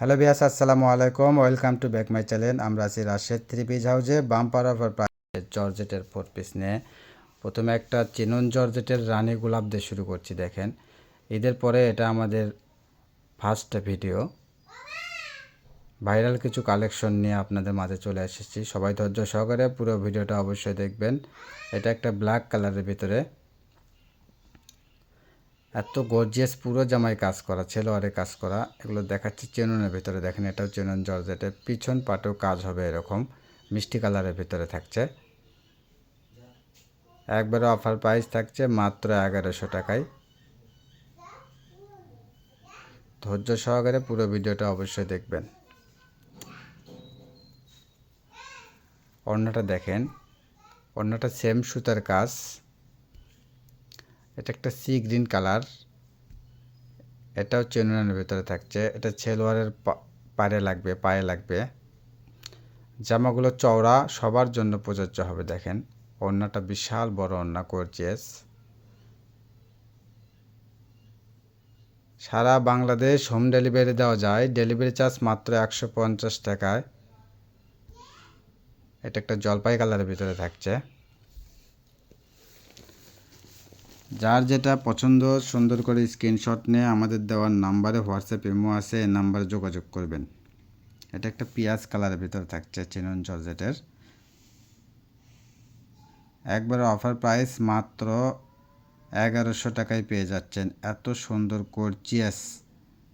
Hello বিয়াস আসসালামু আলাইকুম welcome to back my channel আমরা আছি Rajshahi three piece bumper offer price জর্জেটের ফোর পিস নিয়ে। প্রথমে একটা চিনন জর্জেটের রানী গোলাপ দিয়ে শুরু করছি, দেখেন। ঈদের পরে এটা আমাদের ফার্স্ট ভিডিও ভাইরাল কিছু কালেকশন নিয়ে আপনাদের মাঝে চলে এসেছি। সবাই ধৈর্য সহকারে পুরো ভিডিওটা অবশ্যই দেখবেন। এটা একটা ব্ল্যাক কালারের ভিতরে। এত গর্জিয়াস পুরো জামাই কাজ করা ছেলোয়ারে কাজ করা, এগুলো দেখাচ্ছি চেনুনের ভিতরে। দেখেন এটাও চেনুন জর্জেটের। পিছন পাটেও কাজ হবে এরকম। মিষ্টি কালারের ভিতরে থাকছে। একবারে অফার প্রাইস থাকছে মাত্র এগারোশো টাকায়। ধৈর্য সহকারে পুরো ভিডিওটা অবশ্যই দেখবেন। অন্যটা দেখেন। অন্যটা সেম সুতার কাজ। এটা একটা সি গ্রিন কালার এটাও চেনুনের ভিতরে থাকছে। এটা ছেলোয়ারের পায়ে লাগবে পায়ে লাগবে। জামাগুলো চওড়া, সবার জন্য প্রযোজ্য হবে, দেখেন। ওড়নাটা বিশাল বড় ওড়না গর্জিয়াস সারা বাংলাদেশ হোম ডেলিভারি দেওয়া যায়। ডেলিভারি চার্জ মাত্র একশো পঞ্চাশ টাকায়। এটা একটা জলপাই কালারের ভিতরে থাকছে। যার যেটা পছন্দ, সুন্দর করে স্ক্রিনশট নিয়ে আমাদের দেওয়ার নাম্বারে হোয়াটসঅ্যাপ ইমো আছে, এই নাম্বারে যোগাযোগ করবেন। এটা একটা পিঁয়াজ কালারের ভিতরে থাকছে চিনন জর্জেটের একবার অফার প্রাইস মাত্র এগারোশো টাকায় পেয়ে যাচ্ছেন। এত সুন্দর গর্জিয়াস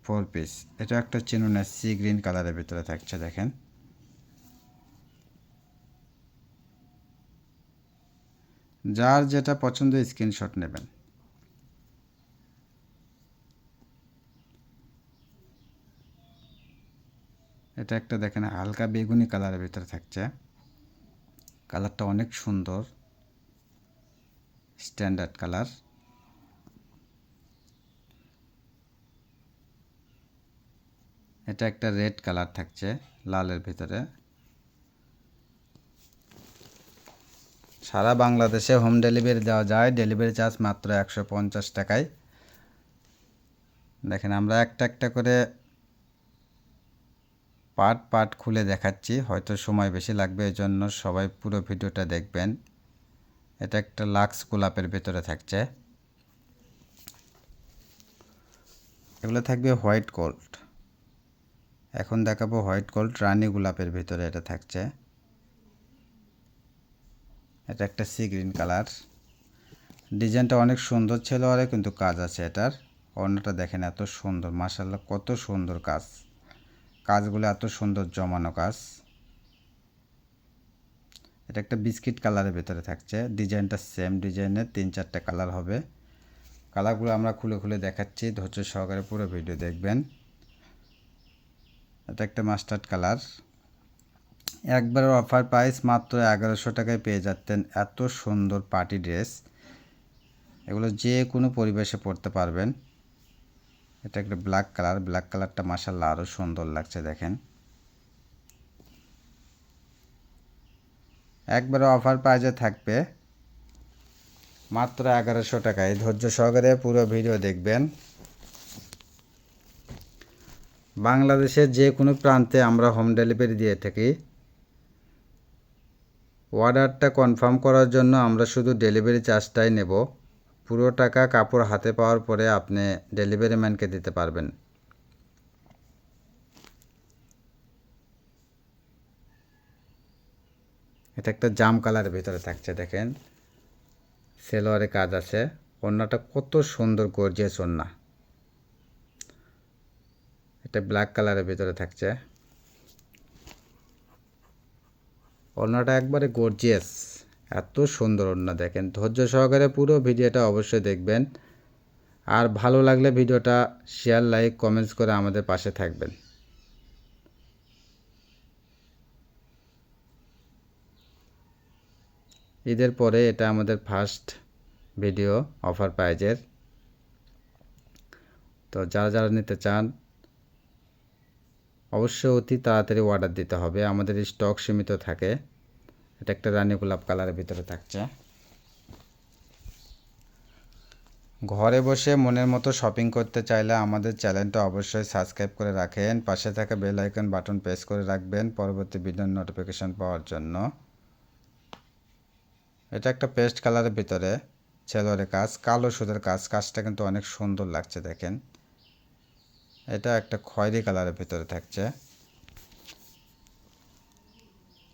ফোর পিস এটা একটা চিনুনের সি গ্রিন কালারের ভিতরে থাকছে, দেখেন। যার যেটা পছন্দ স্ক্রিনশট নেবেন। এটা একটা দেখেন, হালকা বেগুনি কালারের ভিতরে থাকছে। কালারটা অনেক সুন্দর। স্ট্যান্ডার্ড কালার এটা একটা রেড কালার থাকছে, লালের ভিতরে। সারা বাংলাদেশে হোম ডেলিভারি দেওয়া যায়। ডেলিভারি চার্জ মাত্র একশো পঞ্চাশ টাকায়। দেখেন, আমরা একটা একটা করে পার্ট পার্ট খুলে দেখাচ্ছি। হয়তো সময় বেশি লাগবে এই জন্য সবাই পুরো ভিডিওটা দেখবেন। এটা একটা লাক্স গোলাপের ভেতরে থাকছে। এগুলো থাকবে হোয়াইট গোল্ড এখন দেখাবো হোয়াইট গোল্ড রানী গোলাপের ভিতরে এটা থাকছে। এটা একটা সি গ্রিন কালার ডিজাইনটা অনেক সুন্দর ছিল আরে, কিন্তু কাজ আছে এটার। অন্যটা দেখেন এত সুন্দর মাসাল্লাহ কত সুন্দর কাজ। কাজগুলো এত সুন্দর, জমানো কাজ। এটা একটা বিস্কিট কালারের ভেতরে থাকছে। ডিজাইনটা সেম ডিজাইনের তিন চারটে কালার হবে। কালারগুলো আমরা খুলে খুলে দেখাচ্ছি, ধৈর্য সহকারে পুরো ভিডিও দেখবেন। এটা একটা মাস্টার্ড কালার একবার অফার প্রাইস মাত্র এগারোশো টাকায় পেয়ে যাচ্ছেন এত সুন্দর পার্টি ড্রেস। এগুলো যে কোনো পরিবেশে পরতে পারবেন। এটা একটা ব্ল্যাক কালার, ব্ল্যাক কালারটা মাসাল্লাহ আরও সুন্দর লাগছে দেখেন। একবারে অফার প্রাইজে থাকবে মাত্র এগারোশো টাকায়। ধৈর্য সহকারে পুরো ভিডিও দেখবেন। বাংলাদেশের যে কোনো প্রান্তে আমরা হোম ডেলিভারি দিয়ে থাকি। অর্ডারটা কনফার্ম করার জন্য আমরা শুধু ডেলিভারি চার্জটাই নেব। পুরো টাকা কাপড় হাতে পাওয়ার পরে আপনি ডেলিভারি ম্যানকে দিতে পারবেন। এটা একটা জাম কালারের ভিতরে থাকছে, দেখেন। সেলোয়ারে কাজ আছে। ওড়নাটা কত সুন্দর, গর্জিয়াস ওড়না। এটা ব্ল্যাক কালারের ভিতরে থাকছে। ওড়নাটা একবারে গর্জিয়াস এত সুন্দর ওড়না দেখেন। ধৈর্য সহকারে পুরো ভিডিওটা অবশ্যই দেখবেন। আর ভালো লাগলে ভিডিওটা শেয়ার লাইক কমেন্টস করে আমাদের পাশে থাকবেন। ঈদের পরে এটা আমাদের ফার্স্ট ভিডিও অফার প্রাইজের তো যারা যারা নিতে চান, অবশ্যই অতি তাড়াতাড়ি অর্ডার দিতে হবে। আমাদের স্টক সীমিত থাকে। এটা একটা রানী গোলাপ কালারের ভিতরে থাকছে। ঘরে বসে মনের মতো শপিং করতে চাইলে আমাদের চ্যানেলটা অবশ্যই সাবস্ক্রাইব করে রাখেন। পাশে থাকা বেল আইকন বাটন প্রেস করে রাখবেন পরবর্তী ভিডিওর নোটিফিকেশন পাওয়ার জন্য। এটা একটা পেস্ট কালারের ভিতরে ছেলোরে কাজ, কালো সুদের কাজ। কাজটা কিন্তু অনেক সুন্দর লাগছে দেখেন। এটা একটা খয়েরি কালারের ভিতরে থাকছে।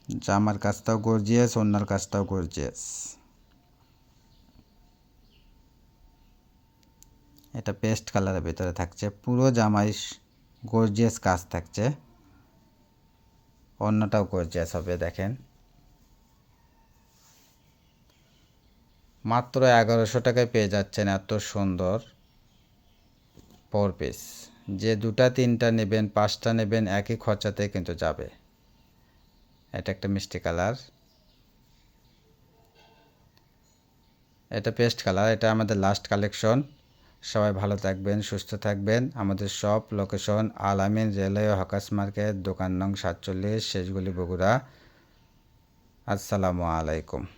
জামার কাজটাও গর্জিয়াস অন্যার কাজটাও গর্জিয়াস এটা পেস্ট কালারের ভিতরে থাকছে, পুরো জামাই গর্জিয়াস কাজ থাকছে। অন্যটাও গর্জিয়াস হবে, দেখেন। মাত্র এগারোশো টাকায় পেয়ে যাচ্ছেন এত সুন্দর পর পিস যে দুটা, তিনটা নেবেন, পাঁচটা নেবেন, একই খরচাতে কিন্তু যাবে। এটা একটা মিষ্টি কালার। এটা পেস্ট কালার, এটা আমাদের লাস্ট কালেকশন সবাই ভালো থাকবেন, সুস্থ থাকবেন। আমাদের সব লোকেশন আলামিন রেলওয়ে হকাস মার্কেট, দোকান নং সাতচল্লিশ, শেষগুলি বগুড়া। আসসালামু আলাইকুম।